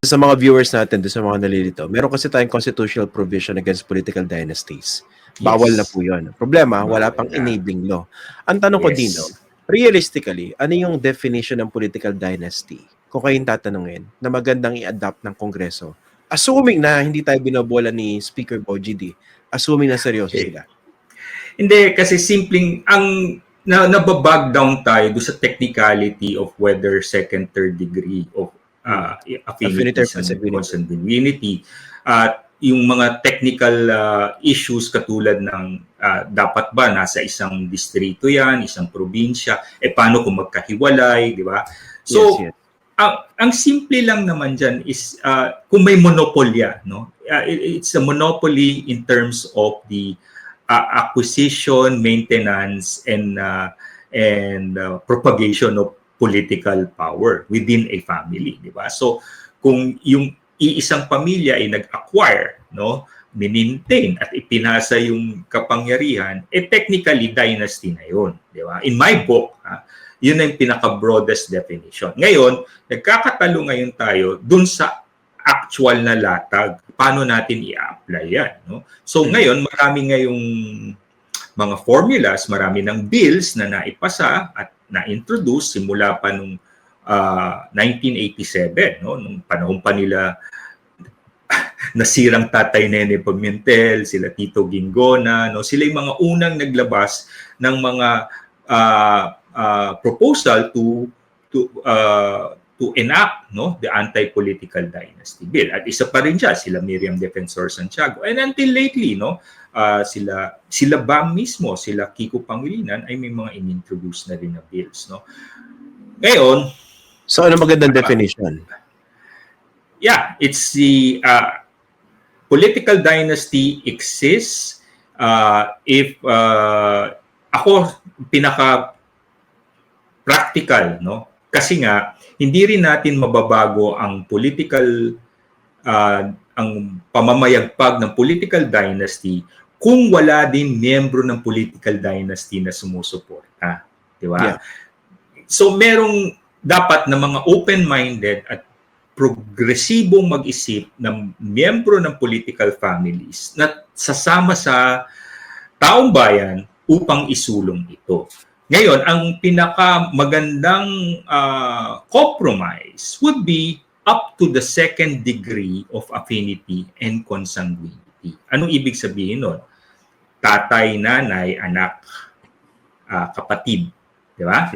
sa mga viewers natin, doon sa mga nalilito, meron kasi tayong constitutional provision against political dynasties. Bawal Yes. na po yun. Problema, wala pang na. enabling law. Ang tanong ko, Yes. Dino, realistically, ano yung definition ng political dynasty? Kung kayong tatanungin, na magandang i-adapt ng Kongreso. Assuming na hindi tayo binobola ni Speaker Boji D. Assuming na seryoso Okay. sila. Hindi, kasi simpleng, ang na, nababag down tayo do sa technicality of whether second, third degree of uh, Affinity affinities or and consanguinity. At yung mga technical uh, issues katulad ng uh, dapat ba nasa isang distrito yan, isang probinsya, eh paano kung magkahiwalay, di ba? So, yes, yes. ang, ang simple lang naman dyan is uh, kung may monopolya, no? Uh, it- it's a monopoly in terms of the uh, acquisition, maintenance, and uh, and uh, propagation of political power within a family, di ba? So, kung yung iisang pamilya ay nag-acquire, no, minintain at ipinasa yung kapangyarihan, eh technically dynasty na yun, di ba? In my book, ha, yun na yung pinaka-broadest definition. Ngayon, nagkakatalo ngayon tayo dun sa actual na latag. Paano natin i-apply yan? No? So Hmm. ngayon, marami ngayong mga formulas, marami ng bills na naipasa at na-introduce simula pa nung ah, 1987, no? nung panahon pa nila nasirang Tatay Nene Pimentel, sila Tito Gingona, no? Sila yung mga unang naglabas ng mga ah, ah, proposal to to ah, to enact no the anti-political dynasty bill. At isa pa rin siya sila Miriam Defensor Santiago. And until lately no ah, sila sila ba mismo sila Kiko Pangilinan ay may mga inintroduce na rin na bills no? Ngayon So, ano magandang definition? yeah, it's the uh, political dynasty exists uh, if uh, ako pinaka practical no kasi nga hindi rin natin mababago ang political uh, ang pamamayagpag ng political dynasty kung wala din miyembro ng political dynasty na sumusuporta di ba Yeah. so merong dapat na mga open-minded at progresibong mag-isip ng miyembro ng political families na sasama sa taong bayan upang isulong ito. Ngayon, ang pinaka magandang ah, compromise would be up to the second degree of affinity and consanguinity. Anong ibig sabihin nun? Tatay, nanay, anak, ah, kapatid. Di ba?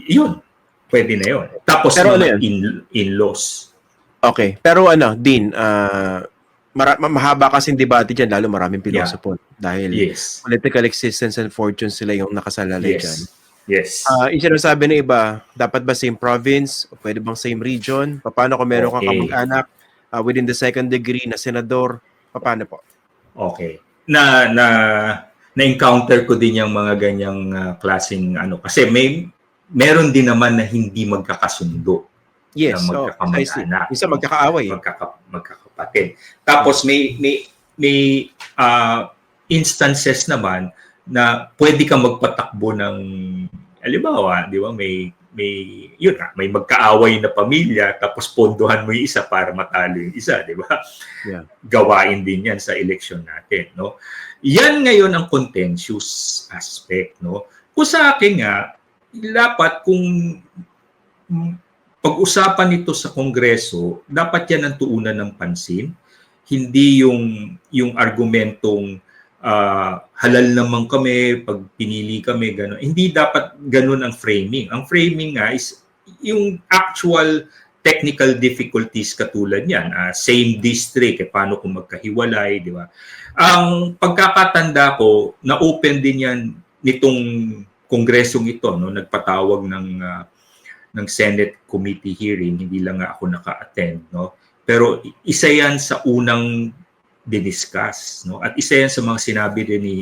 Yun. Pwede na yun. Tapos Pero ano mga yan? in- in-laws. Okay. Pero ano, Dean, ah, mara- ma- mahaba kasing debate dyan, lalo maraming pilosopo. Dahil Yes. political existence and fortune sila yung nakasalalay dyan. Yes. Yes. Ah, yung sinasabi ng iba, dapat ba same province? O pwede bang same region? Paano kung meron kang Okay. kamag-anak ah, within the second degree na senador? Paano po? Okay. Na na na-encounter ko din yung mga ganyang ah, klaseng ano kasi may meron din naman na hindi magkakasundo Yes. na So, magkakamag-anak. Isa magkakaaway. magkaka, magkakapatid. Tapos may may may ah, instances naman na pwede kang magpatakbo ng halimbawa, di ba, may may yun nga, may magkaaway na pamilya tapos pondohan mo yung isa para matalo yung isa, di ba? Yeah. Gawain din yan sa election natin, no? Yan ngayon ang contentious aspect, no? Kung sa akin nga, dapat kung pag-usapan ito sa Kongreso, dapat yan ang tuunan ng pansin. Hindi yung yung argumentong ah, halal naman kami pag pinili kami gano'n. Hindi dapat gano'n ang framing. Ang framing nga is yung actual technical difficulties katulad niyan. Ah, same district, eh, paano kung magkahiwalay, di ba? Ang pagkakatanda ko, na-open din yan nitong kongresong ito, no? nagpatawag ng ah, ng Senate committee hearing, hindi lang nga ako naka-attend, no? Pero isa yan sa unang diniscuss, no? At isa yan sa mga sinabi din ni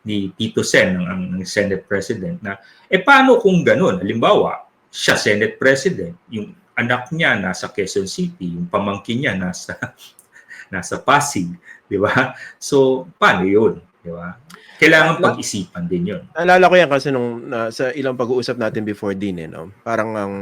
ni Tito Sen, ng, ang, ng Senate President, na eh paano kung ganun? Halimbawa, siya Senate President, yung anak niya nasa Quezon City, yung pamangkin niya nasa nasa Pasig, di ba? So, paano yun? Di ba? Kailangan pag-isipan din yun. Naalala ko yan kasi nung na- sa ilang pag-uusap natin before din eh, no? Parang ang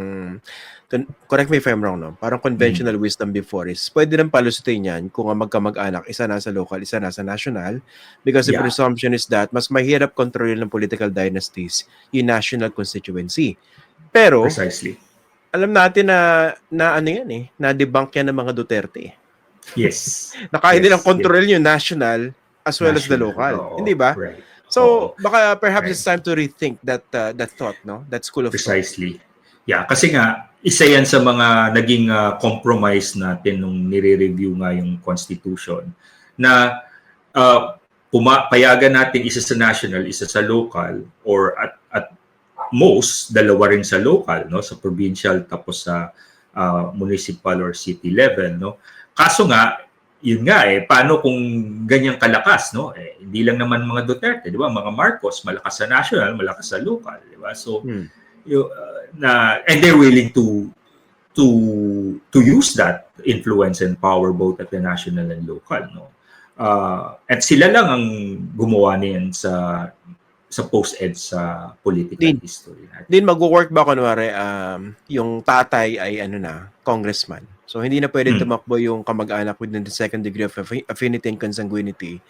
con- correct me if I'm wrong, no? Parang conventional wisdom before is pwede nang palusutin yan kung ang magkamag-anak, isa nasa local, isa nasa national because the Yeah. presumption is that mas mahirap kontrolin ng political dynasties yung national constituency. Pero Precisely. alam natin na na ano yan eh, na debunk yan ng mga Duterte. eh. Yes. Na kaya Yes, nilang kontrol yung national as well as the National. local. Oo, Hindi ba? Right. So, baka perhaps Right. it's time to rethink that uh, that thought, no? That school of thought. Precisely. Yeah, kasi nga, isa yan sa mga naging ah, compromise natin nung nire-review nga yung Constitution na uh, puma- payagan natin isa sa national, isa sa local, or at, at most, dalawa rin sa local, no? sa provincial tapos sa ah, municipal or city level. No? Kaso nga, yun nga eh, paano kung ganyang kalakas, no? Eh, hindi lang naman mga Duterte, di ba? Mga Marcos, malakas sa national, malakas sa local, di ba? So, Hmm. you, uh, na and they're willing to to to use that influence and power both at the national and local no uh, at sila lang ang gumawa niyan sa sa post-ed sa political Din. history natin. Din mag-work ba kunwari um, yung tatay ay ano na, congressman. So hindi na pwedeng Hmm. tumakbo yung kamag-anak within the second degree of affi- affinity and consanguinity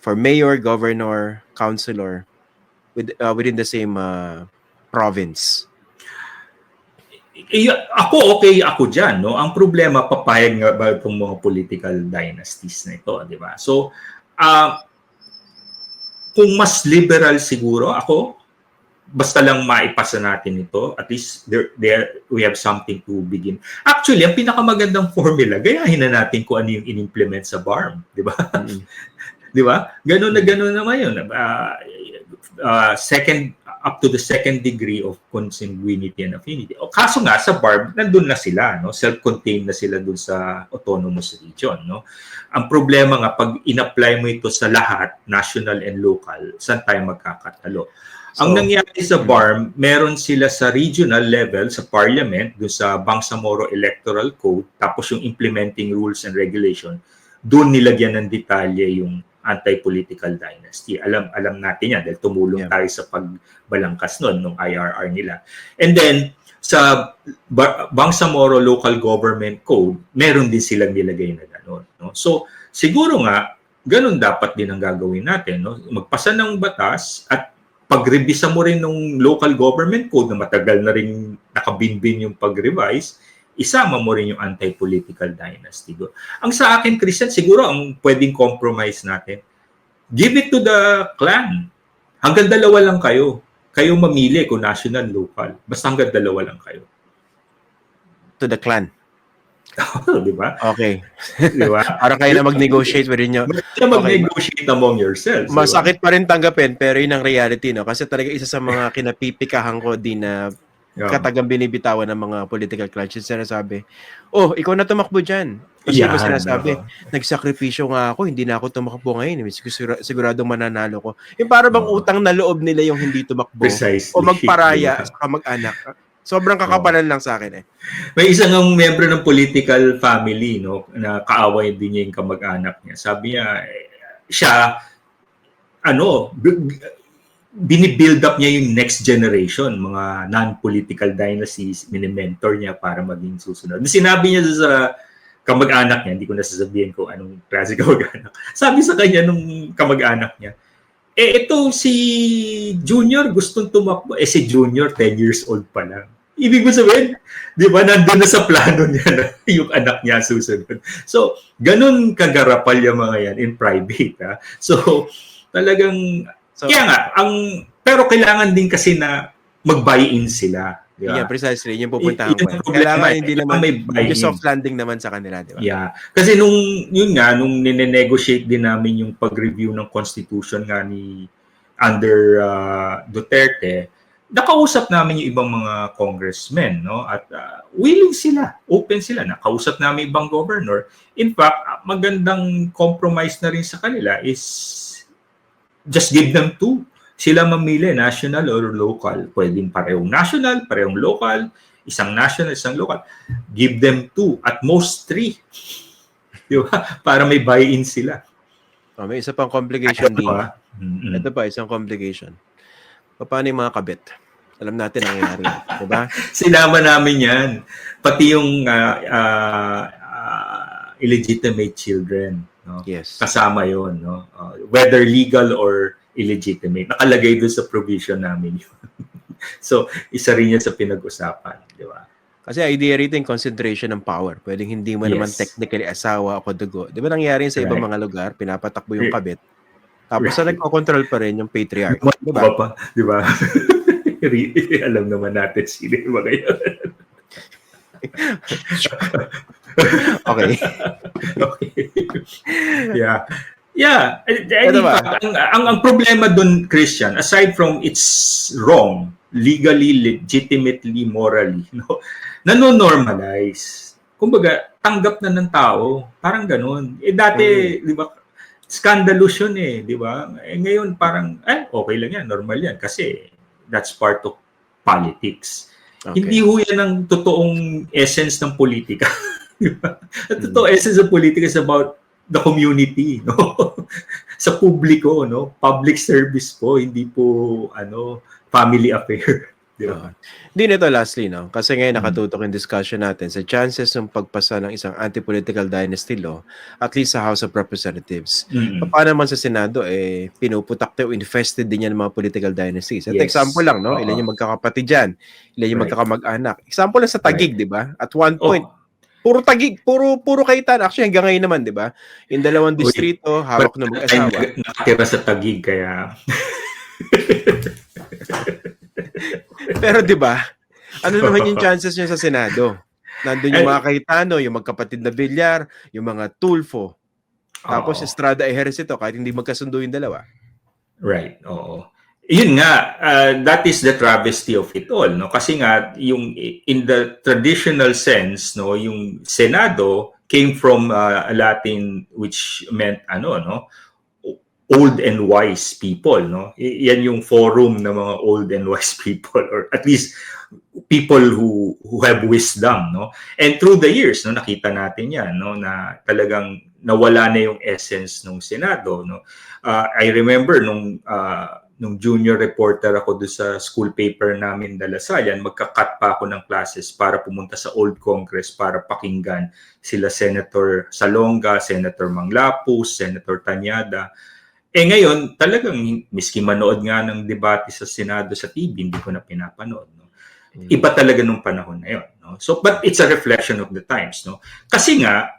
for mayor, governor, councilor with, uh, within the same uh, province. Eh, ako okay ako diyan no ang problema papayag nga ba itong mga political dynasties na ito di ba so ah, kung mas liberal siguro ako basta lang maipasa natin ito at least there, there we have something to begin actually ang pinakamagandang formula gayahin na natin kung ano yung in-implement sa BARM di ba Mm. Di ba? Ganun na ganun naman yun. Ah, ah, second, up to the second degree of consanguinity and affinity. O kaso nga, sa BARB, nandun na sila. No? Self-contained na sila dun sa autonomous region. No? Ang problema nga, pag in-apply mo ito sa lahat, national and local, saan tayo magkakatalo? Ang So, nangyari sa BARM, meron sila sa regional level, sa parliament, dun sa Bangsamoro Electoral Code, tapos yung implementing rules and regulation, doon nilagyan ng detalye yung anti-political dynasty. Alam alam natin yan dahil tumulong Yeah. tayo sa pagbalangkas noon nung IRR nila. And then sa Ba- Bangsamoro Local Government Code, meron din silang nilagay na gano'n. No? So siguro nga ganun dapat din ang gagawin natin, no? Magpasa ng batas at pagrebisa mo rin ng local government code na matagal na rin nakabinbin yung pag-revise, isama mo rin yung anti-political dynasty. Ang sa akin, Christian, siguro ang pwedeng compromise natin, give it to the clan. Hanggang dalawa lang kayo. Kayo mamili kung national, local. Basta hanggang dalawa lang kayo. to the clan. Di ba? Okay. Di ba? Para kayo na mag-negotiate within nyo. Basta mag-negotiate among yourselves. Masakit pa rin tanggapin, pero yun ang reality, no? Kasi talaga isa sa mga kinapipikahan ko din na Yeah. katagang binibitawan ng mga political clans yung sinasabi, oh, ikaw na tumakbo dyan. Kasi ba sinasabi, oo. nagsakripisyo nga ako, hindi na ako tumakbo ngayon. Sigura, siguradong mananalo ko. Yung para bang Oo. utang na loob nila yung hindi tumakbo Precisely. o magparaya sa kamag-anak. Sobrang kakapalan lang sa akin eh. May isang ang membro ng political family, no, na kaaway din niya yung kamag-anak niya. Sabi niya, eh, siya, ano, binibuild up niya yung next generation, mga non-political dynasties, mini-mentor niya para maging susunod. Sinabi niya sa kamag-anak niya, hindi ko nasasabihin ko anong klase kamag-anak. Sabi sa kanya nung kamag-anak niya, eh ito si Junior gustong tumakbo. Eh si Junior 10 years old pa lang. Ibig ko sabihin, di ba, nandun na sa plano niya na yung anak niya susunod. So, ganun kagarapal yung mga yan in private. Ha? So, talagang, So, kaya nga, ang, pero kailangan din kasi na mag-buy-in sila. Di ba? yeah, precisely. Yung pupuntahan ko. problema Kailangan eh. hindi naman may buy-in. yung soft landing naman sa kanila, di ba? Yeah. Kasi nung, yun nga, nung nine-negotiate din namin yung pag-review ng constitution nga ni under uh, Duterte, nakausap namin yung ibang mga congressmen, no? At uh, willing sila, open sila. Nakausap namin ibang governor. In fact, magandang compromise na rin sa kanila is just give them two. Sila mamili, national or local. Pwedeng parehong national, parehong local, isang national, isang local. Give them two, at most three. Di ba? Para may buy-in sila. Oh, may isa pang complication din. Ito, ah. Mm-mm. Ito pa, isang complication. Paano yung mga kabit? Alam natin ang nangyayari. di ba? Sinama namin yan. Pati yung ah, ah, illegitimate children. No? Yes. Kasama yon no? Uh, whether legal or illegitimate. Nakalagay doon sa provision namin yun. so, isa rin yan sa pinag-usapan. Di ba? Kasi idea rito yung concentration ng power. Pwedeng hindi mo naman Yes. technically asawa o dugo. Di ba nangyari sa ibang Right. mga lugar? Pinapatakbo yung kabit. Tapos sa Right. nagko-control pa rin yung patriarch. Di ba? ba? Di ba? Alam naman natin sino yung mga yun. Okay. okay. yeah. Yeah. And, and Ano in fact, ang, ang, ang problema dun, Christian, aside from it's wrong, legally, legitimately, morally, no, nanonormalize. Kumbaga, tanggap na ng tao. Parang ganun. Eh dati, di ba, scandalous yun eh, di ba? Eh ngayon parang, eh, okay lang yan, normal yan. Kasi that's part of politics. okay. Hindi ho yan ang totoong essence ng politika. Di ba? Ang totoong essence ng politika is about the community, no? Sa publiko, no? Public service po, hindi po ano, family affair. Di ba? Di nito lastly, no? Kasi ngayon Mm. nakatutok yung discussion natin sa chances ng pagpasa ng isang anti-political dynasty law, at least sa House of Representatives. Mm. Paano naman sa Senado, eh, pinuputak tayo, infested din yan ng mga political dynasties. At Yes. example lang, no? Ilan Oo. yung magkakapatid dyan, ilan yung Right. magkakamag-anak. Example lang sa Tagig, di ba? At one Oh, point, puro Tagig, puro puro Kaitan. Actually, hanggang ngayon naman, di ba? Yung dalawang Uy. distrito, hawak ng mag-asawa. nakatira sa Tagig, kaya Pero di ba? Ano naman yung chances niya sa Senado? Nandun yung mga Cayetano, yung magkapatid na Villar, yung mga Tulfo. Tapos Oo. Estrada Ejercito, kahit hindi magkasundo yung dalawa. Right, oo. Yun nga, uh, that is the travesty of it all, no? Kasi nga yung in the traditional sense, no, yung Senado came from uh, Latin which meant ano, no? old and wise people, no? Yan yung forum ng mga old and wise people or at least people who who have wisdom, no? And through the years, no, nakita natin 'yan, no, na talagang nawala na yung essence ng Senado, no? Uh, I remember nung uh, nung junior reporter ako doon sa school paper namin Dalasayan, magka-cut pa ako ng classes para pumunta sa Old Congress para pakinggan sila Senator Salonga, Senator Manglapus, Senator Tanyada. Eh ngayon, talagang miski manood nga ng debate sa Senado sa TV, hindi ko na pinapanood. No? Iba talaga nung panahon na yun. No? So, but it's a reflection of the times. No? Kasi nga,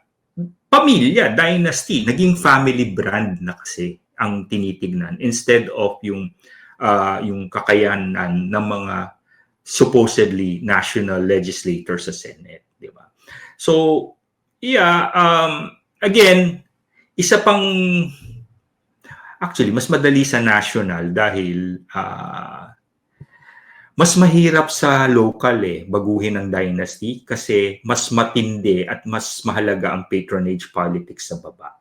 pamilya, dynasty, naging family brand na kasi ang tinitignan instead of yung ah, yung kakayanan ng mga supposedly national legislators sa Senate, di ba? So, yeah, um, again, isa pang actually mas madali sa national dahil ah, mas mahirap sa local eh baguhin ang dynasty kasi mas matindi at mas mahalaga ang patronage politics sa baba.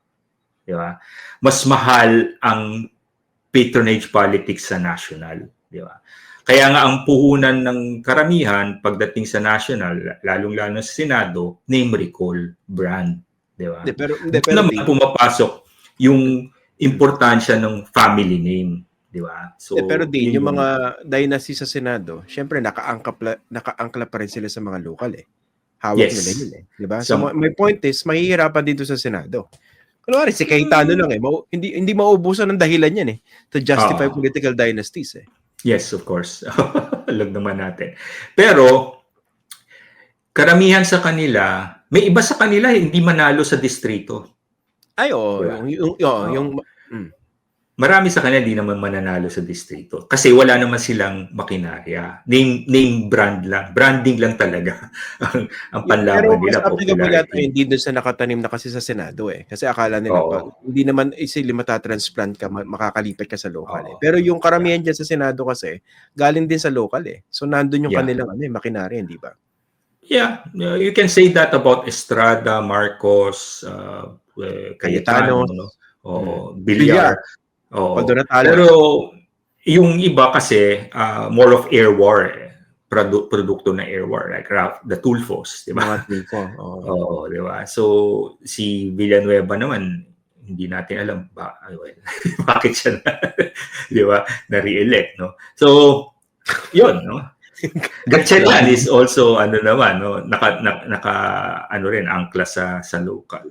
Di ba? Mas mahal ang patronage politics sa national, di ba? Kaya nga ang puhunan ng karamihan pagdating sa national, lalong-lalo sa Senado, name recall, brand, di ba? Hindi, pero, Doon pero naman pumapasok yung importansya ng family name, di ba? So, hindi, pero din, yun yung mga dynasty sa Senado, syempre nakaangkla, nakaangkla pa rin sila sa mga local eh. Hawak Yes. nila yun eh. Di ba? So, Some- my point is, mahihirapan dito sa Senado. Kunwari, si Cayetano lang eh. Mau- hindi, hindi maubusan ng dahilan yan eh. To justify Oo. political dynasties eh. Yes, of course. Alam naman natin. Pero, karamihan sa kanila, may iba sa kanila hindi manalo sa distrito. Ay, oo. Diba? yung, yung, oo, Oo. yung, Marami sa kanila hindi naman mananalo sa distrito. Kasi wala naman silang makinarya. Name, name brand lang. Branding lang talaga ang, ang panlaban pero nila. mas applicable yata hindi doon sa nakatanim na kasi sa Senado eh. Kasi akala nila, Oo. pag, hindi naman easily matatransplant ka, ma- makakalipat ka sa local eh. Oo. Pero yung karamihan dyan sa Senado kasi, galing din sa local eh. So, nandun yung Yeah. kanilang ano, eh, makinarya, hindi ba? Yeah, uh, you can say that about Estrada, Marcos, uh, uh, Cayetano. Cayetano, no? O Villar. Oo. Although natalo. Pero yung iba kasi uh, more of air war eh. Produ- produkto ng air war like Ralph, the Tulfos, di ba? Tulfo, oo. oo, di ba? So si Villanueva naman hindi natin alam ba well, bakit siya na, di ba na re-elect no so yun no Gatchelan is also ano naman no naka, naka, naka ano rin angkla sa sa local